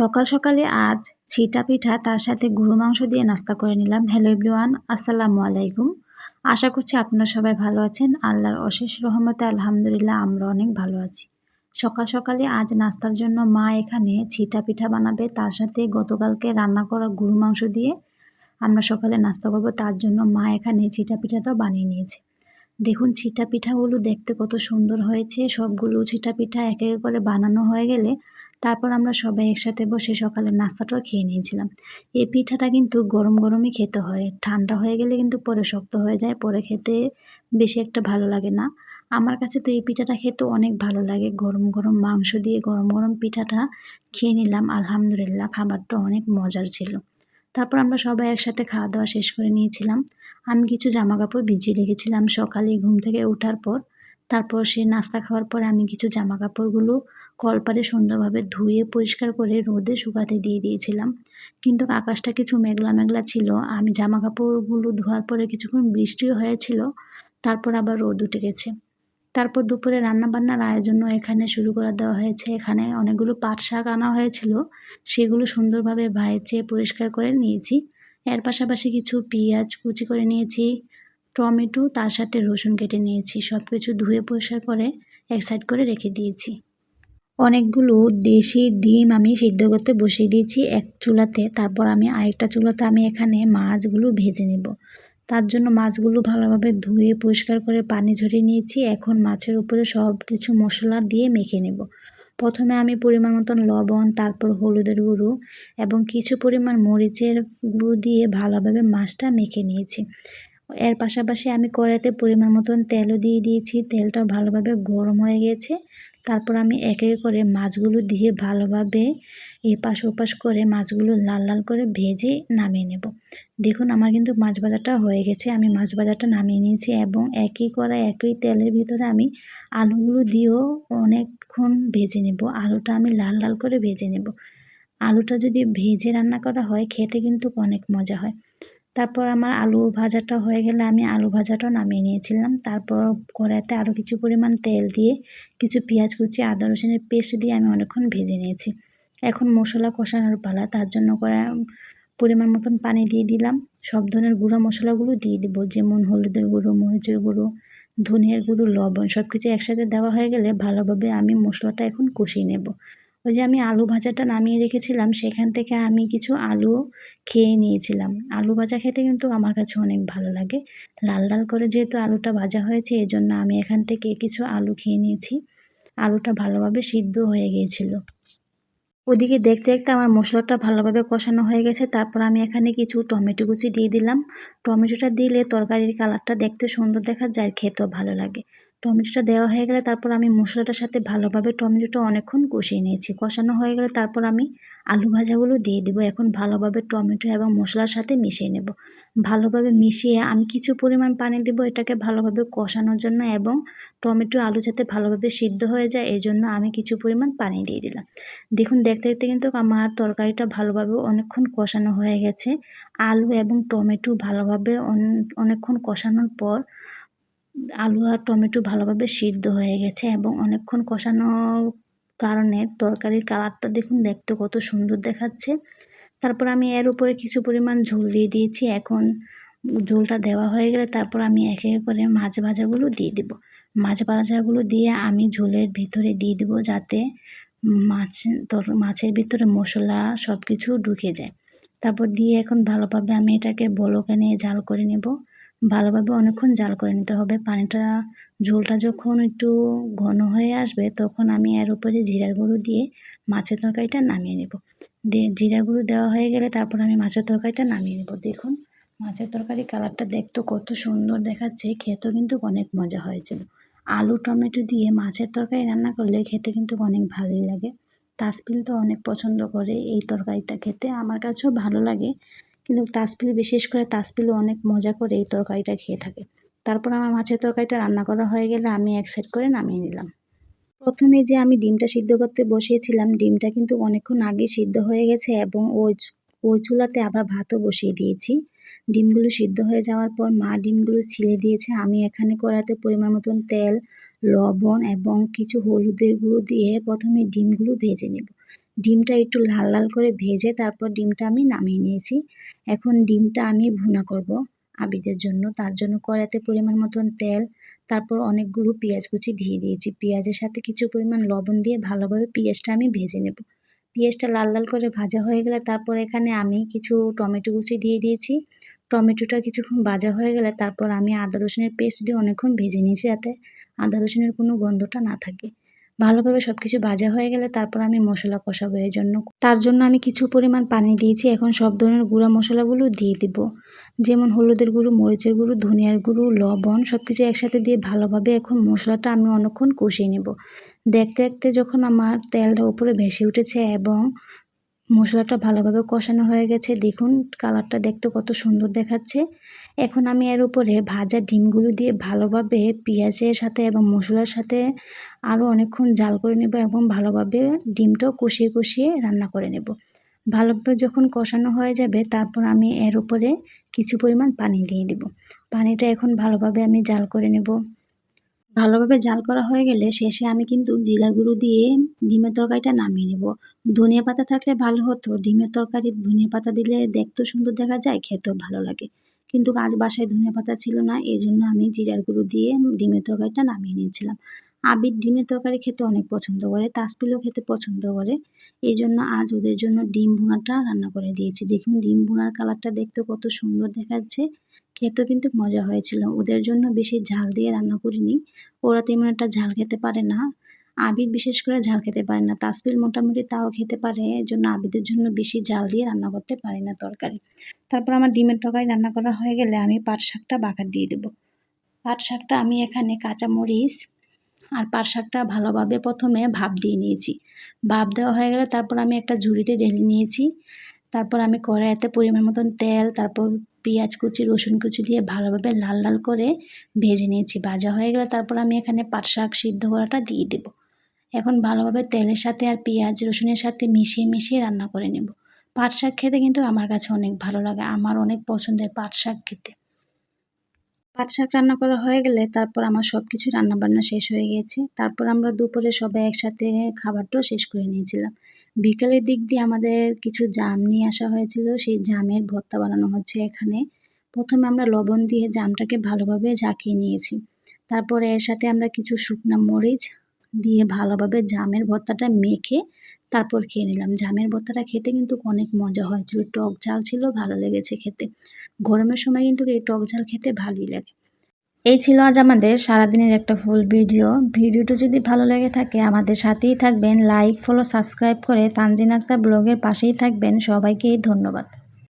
সকাল সকালে আজ ছিটা পিঠা তার সাথে গরু মাংস দিয়ে নাস্তা করে নিলাম। হ্যালো এভরিওয়ান, আসসালামু আলাইকুম। আশা করছি আপনারা সবাই ভালো আছেন। আল্লাহর অশেষ রহমতে আলহামদুলিল্লাহ আমরা অনেক ভালো আছি। সকাল সকালে আজ নাস্তার জন্য মা এখানে ছিটা পিঠা বানাবে। তার সাথে গতকালকে রান্না করা গরু মাংস দিয়ে আমরা সকালে নাস্তা করব। তার জন্য মা এখানে ছিটা পিঠাটাও বানিয়ে নিয়েছে। দেখুন ছিটা পিঠাগুলো দেখতে কত সুন্দর হয়েছে। সবগুলো ছিটা পিঠা এক এক করে বানানো হয়ে গেলে তারপর আমরা সবাই একসাথে বসে সকালের নাস্তাটাও খেয়ে নিয়েছিলাম। এই পিঠাটা কিন্তু গরম গরমই খেতে হয়। ঠান্ডা হয়ে গেলে কিন্তু পরে শক্ত হয়ে যায়, পরে খেতে বেশি একটা ভালো লাগে না। আমার কাছে তো এই পিঠাটা খেতে অনেক ভালো লাগে। গরম গরম মাংস দিয়ে গরম গরম পিঠাটা খেয়ে নিলাম, আলহামদুলিল্লাহ খাবারটা অনেক মজার ছিল। তারপর আমরা সবাই একসাথে খাওয়া দাওয়া শেষ করে নিয়েছিলাম। আমি কিছু জামা কাপড় ভিজিয়ে রেখেছিলাম। সকালে ঘুম থেকে ওঠার পর, তারপর সে নাস্তা খাওয়ার পর আমি কিছু জামা কাপড়গুলো কলপারে সুন্দরভাবে ধুয়ে পরিষ্কার করে রোদে শুকাতে দিয়ে দিয়েছিলাম। কিন্তু আকাশটা কিছু মেঘলা মেঘলা ছিল। আমি জামা কাপড়গুলো ধোয়ার পরে কিছুক্ষণ বৃষ্টিও হয়েছিল, তারপর আবার রোদ উঠে গেছে। তারপর দুপুরে রান্নাবান্নার আয়োজনও এখানে শুরু করে দেওয়া হয়েছে। এখানে অনেকগুলো পাট শাক আনা হয়েছিল। সেগুলো সুন্দরভাবে ভাইচে পরিষ্কার করে নিয়েছি। এর পাশাপাশি কিছু পেঁয়াজ কুচি করে নিয়েছি, টমেটো, তার সাথে রসুন কেটে নিয়েছি। সব কিছু ধুয়ে পরিষ্কার করে এক সাইড করে রেখে দিয়েছি। অনেকগুলো দেশি ডিম আমি সিদ্ধ করতে বসিয়ে দিয়েছি এক চুলাতে। তারপর আমি আরেকটা চুলাতে আমি এখানে মাছগুলো ভেজে নেব। তার জন্য মাছগুলো ভালোভাবে ধুয়ে পরিষ্কার করে পানি ঝরিয়ে নিয়েছি। এখন মাছের উপরে সব কিছু মশলা দিয়ে মেখে নেব। প্রথমে আমি পরিমাণ মতন লবণ, তারপর হলুদের গুঁড়ো এবং কিছু পরিমাণ মরিচের গুঁড়ো দিয়ে ভালোভাবে মাছটা মেখে নিয়েছি। এর পাশাপাশি আমি কড়াইতে পরিমাণ মতন তেলও দিয়ে দিয়েছি। তেলটা ভালোভাবে গরম হয়ে গেছে। তারপর আমি এক এক করে মাছগুলো দিয়ে ভালোভাবে এপাশ ওপাশ করে মাছগুলো লাল লাল করে ভেজে নামিয়ে নেব। দেখুন, আমার কিন্তু মাছ ভাজাটা হয়ে গেছে। আমি মাছ ভাজাটা নামিয়ে নিয়েছি এবং একই করা একই তেলের ভিতরে আমি আলুগুলো দিয়েও অনেকক্ষণ ভেজে নেব। আলুটা আমি লাল লাল করে ভেজে নেব। আলুটা যদি ভেজে রান্না করা হয়, খেতে কিন্তু অনেক মজা হয়। তারপর আমার আলু ভাজাটা হয়ে গেলে আমি আলু ভাজাটাও নামিয়ে নিয়েছিলাম। তারপর কড়াইতে আরও কিছু পরিমাণ তেল দিয়ে কিছু পেঁয়াজ কুচি, আদা রসুনের পেস্ট দিয়ে আমি অনেকক্ষণ ভেজে নিয়েছি। এখন মশলা কষানোর পালা, তার জন্য কড়াই পরিমাণ মতন পানি দিয়ে দিলাম। সব ধরনের গুঁড়ো মশলাগুলো দিয়ে দিব, যেমন হলুদের গুঁড়ো, মরিচের গুঁড়ো, ধনিয়ার গুঁড়ো, লবণ সব কিছু একসাথে দেওয়া হয়ে গেলে ভালোভাবে আমি মশলাটা এখন কষিয়ে নেব। ওই যে আমি আলু ভাজাটা নামিয়ে রেখেছিলাম, সেখান থেকে আমি কিছু আলু খেয়ে নিয়েছিলাম। আলু ভাজা খেতে কিন্তু আমার কাছে অনেক ভালো লাগে। লাল লাল করে যেহেতু আলুটা ভাজা হয়েছে এই জন্য আমি এখান থেকে কিছু আলু খেয়ে নিয়েছি। আলুটা ভালোভাবে সিদ্ধ হয়ে গিয়েছিল। ওদিকে দেখতে দেখতে আমার মশলাটা ভালোভাবে কষানো হয়ে গেছে। তারপর আমি এখানে কিছু টমেটো কুচি দিয়ে দিলাম। টমেটোটা দিলে তরকারির কালারটা দেখতে সুন্দর দেখা যায়, খেতেও ভালো লাগে। টমেটোটা দেওয়া হয়ে গেলে তারপর আমি মশলাটার সাথে ভালোভাবে টমেটোটা অনেকক্ষণ কষিয়ে নিয়েছি। কষানো হয়ে গেলে তারপর আমি আলু ভাজাগুলো দিয়ে দেবো। এখন ভালোভাবে টমেটো এবং মশলার সাথে মিশিয়ে নেব। ভালোভাবে মিশিয়ে আমি কিছু পরিমাণ পানি দেব এটাকে ভালোভাবে কষানোর জন্য এবং টমেটো আলু যাতে ভালোভাবে সিদ্ধ হয়ে যায়, এই জন্য আমি কিছু পরিমাণ পানি দিয়ে দিলাম। দেখুন, দেখতে দেখতে কিন্তু আমার তরকারিটা ভালোভাবে অনেকক্ষণ কষানো হয়ে গেছে। আলু এবং টমেটো ভালোভাবে অনেকক্ষণ কষানোর পর আলু আর টমেটো ভালোভাবে সিদ্ধ হয়ে গেছে এবং অনেকক্ষণ কষানোর কারণে তরকারির কালারটা দেখুন দেখতে কত সুন্দর দেখাচ্ছে। তারপর আমি এর উপরে কিছু পরিমাণ ঝোল দিয়ে দিয়েছি। এখন ঝোলটা দেওয়া হয়ে গেলে তারপর আমি একে একে করে মাছ ভাজাগুলো দিয়ে দিব। মাছ ভাজাগুলো দিয়ে আমি ঝোলের ভিতরে দিয়ে দিব যাতে মাছ তর মাছের ভিতরে মশলা সব কিছু ঢুকে যায়। তারপর দিয়ে এখন ভালোভাবে আমি এটাকে বলকে নিয়ে ঝাল করে নেব। ভালোভাবে অনেকক্ষণ জাল করে নিতে হবে। পানিটা, ঝোলটা যখন একটু ঘন হয়ে আসবে, তখন আমি এর উপরে জিরার গুঁড়ো দিয়ে মাছের তরকারিটা নামিয়ে নেব। দিয়ে জিরা গুঁড়ো দেওয়া হয়ে গেলে তারপর আমি মাছের তরকারিটা নামিয়ে নেব। দেখুন, মাছের তরকারি কালারটা দেখতে কত সুন্দর দেখাচ্ছে। খেতেও কিন্তু অনেক মজা হয়েছিল। আলু, টমেটো দিয়ে মাছের তরকারি রান্না করলে খেতে কিন্তু অনেক ভালোই লাগে। তাসপিল তো অনেক পছন্দ করে এই তরকারিটা খেতে। আমার কাছেও ভালো লাগে। কিন্তু তাসপিল বিশেষ করে তাসপিল অনেক মজা করে এই তরকারিটা খেয়ে থাকে। তারপর আমার মাছের তরকারিটা রান্না করা হয়ে গেলে আমি এক সাইড করে নামিয়ে নিলাম। প্রথমে যে আমি ডিমটা সিদ্ধ করতে বসিয়েছিলাম, ডিমটা কিন্তু অনেকক্ষণ আগে সিদ্ধ হয়ে গেছে এবং ওই ওই চুলাতে আবার ভাতও বসিয়ে দিয়েছি। ডিমগুলো সিদ্ধ হয়ে যাওয়ার পর মা ডিমগুলো ছিলে দিয়েছে। আমি এখানে কড়াতে পরিমাণ মতন তেল, লবণ এবং কিছু হলুদের গুঁড়ো দিয়ে প্রথমে ডিমগুলো ভেজে নেব। ডিমটা একটু লাল লাল করে ভেজে তারপর ডিমটা আমি নামিয়ে নিয়েছি। এখন ডিমটা আমি ভুনা করব আবিদের জন্য। তার জন্য কড়াতে পরিমাণ মতন তেল, তারপর অনেকগুলো পেঁয়াজ কুচি দিয়ে দিয়েছি। পেঁয়াজের সাথে কিছু পরিমাণ লবণ দিয়ে ভালোভাবে পেঁয়াজটা আমি ভেজে নেব। পেঁয়াজটা লাল লাল করে ভাজা হয়ে গেলে তারপর এখানে আমি কিছু টমেটো কুচি দিয়ে দিয়েছি। টমেটোটা কিছুক্ষণ ভাজা হয়ে গেলে তারপর আমি আদা রসুনের পেস্ট দিয়ে অনেকক্ষণ ভেজে নিয়েছি যাতে আদা রসুনের কোনো গন্ধটা না থাকে। ভালোভাবে সব কিছু ভাজা হয়ে গেলে তারপর আমি মশলা কষাবো এর জন্য। তার জন্য আমি কিছু পরিমাণ পানি দিয়েছি। এখন সব ধরনের গুঁড়া মশলাগুলো দিয়ে দিব। যেমন হলুদের গুঁড়ো, মরিচের গুঁড়ো, ধনিয়ার গুঁড়ো, লবণ সব কিছু একসাথে দিয়ে ভালোভাবে এখন মশলাটা আমি অনেকক্ষণ কষিয়ে নেব। দেখতে দেখতে যখন আমার তেলটা উপরে ভেসে উঠেছে এবং মশলাটা ভালোভাবে কষানো হয়ে গেছে। দেখুন, কালারটা দেখতে কত সুন্দর দেখাচ্ছে। এখন আমি এর উপরে ভাজা ডিমগুলো দিয়ে ভালোভাবে পেঁয়াজের সাথে এবং মশলার সাথে আরও অনেকক্ষণ জাল করে নেব এবং ভালোভাবে ডিমটাও কষিয়ে কষিয়ে রান্না করে নেব। ভালোভাবে যখন কষানো হয়ে যাবে, তারপর আমি এর উপরে কিছু পরিমাণ পানি দিয়ে দেব। পানিটা এখন ভালোভাবে আমি জাল করে নেব। ভালোভাবে জাল করা হয়ে গেলে শেষে আমি কিন্তু জিরা গুঁড়ো দিয়ে ডিমের তরকারিটা নামিয়ে নেব। ধনিয়া পাতা থাকলে ভালো হতো। ডিমের তরকারি, ধনিয়া পাতা দিলে দেখতেও সুন্দর দেখা যায়, খেতেও ভালো লাগে। কিন্তু আজ বাসায় ধনিয়া পাতা ছিল না এই জন্য আমি জিরার গুঁড়ো দিয়ে ডিমের তরকারিটা নামিয়ে নিয়েছিলাম। আবির ডিমের তরকারি খেতে অনেক পছন্দ করে, তাসপিলও খেতে পছন্দ করে। এই জন্য আজ ওদের জন্য ডিম ভুনাটা রান্না করে দিয়েছি। দেখুন, ডিম ভুনার কালারটা দেখতে কত সুন্দর দেখাচ্ছে। খেতেও কিন্তু মজা হয়েছিল। ওদের জন্য বেশি ঝাল দিয়ে রান্না করিনি। ওরা তেমন একটা ঝাল খেতে পারে না। আবির বিশেষ করে ঝাল খেতে পারে না। তাসপিল মোটামুটি তাও খেতে পারে এর জন্য আবিদের জন্য বেশি ঝাল দিয়ে রান্না করতে পারি না তরকারি। তারপর আমার ডিমের তরকারি রান্না করা হয়ে গেলে আমি পাট শাকটা বাগার দিয়ে দেবো। পাট শাকটা আমি এখানে কাঁচা মরিচ আর পাট শাকটা ভালোভাবে প্রথমে ভাপ দিয়ে নিয়েছি। ভাপ দেওয়া হয়ে গেলে তারপর আমি একটা ঝুড়িতে ঢেলে নিয়েছি। তারপর আমি কড়াইতে পরিমাণ মতন তেল, তারপর পেঁয়াজ কুচি, রসুন কুচি দিয়ে ভালোভাবে লাল লাল করে ভেজে নিয়েছি। ভাজা হয়ে গেলে তারপর আমি এখানে পাট শাক সিদ্ধ করাটা দিয়ে দেব। এখন ভালোভাবে তেলের সাথে আর পেঁয়াজ, রসুনের সাথে মিশিয়ে মিশিয়ে রান্না করে নেব। পাট শাক খেতে কিন্তু আমার কাছে অনেক ভালো লাগে। আমার অনেক পছন্দের পাট শাক খেতে। পাট শাক রান্না করা হয়ে গেলে তারপর আমার সব কিছু রান্নাবান্না শেষ হয়ে গিয়েছে। তারপর আমরা দুপুরে সবাই একসাথে খাবারটাও শেষ করে নিয়েছিলাম। বিকালের দিক দিয়ে আমাদের কিছু জাম নিয়ে আসা হয়েছিল, সেই জামের ভর্তা বানানো হচ্ছে এখানে। প্রথমে আমরা লবণ দিয়ে জামটাকে ভালোভাবে ঝাঁকিয়ে নিয়েছি। তারপরে এর সাথে আমরা কিছু শুকনো মরিচ দিয়ে ভালোভাবে জামের ভর্তাটা মেখে তারপর খেয়ে নিলাম। জামের ভর্তাটা খেতে কিন্তু অনেক মজা হয়েছিল, টক ঝাল ছিল, ভালো লেগেছে খেতে। গরমের সময় কিন্তু এই টক ঝাল খেতে ভালোই লাগে। এই ছিল আজ আমাদের সারাদিনের একটা ফুল ভিডিও ভিডিওটি যদি ভালো লেগে থাকে, আমাদের সাথেই থাকবেন। লাইক ফলো সাবস্ক্রাইব করে তানজিন আক্তার ব্লগের পাশেই থাকবেন। সবাইকেই ধন্যবাদ।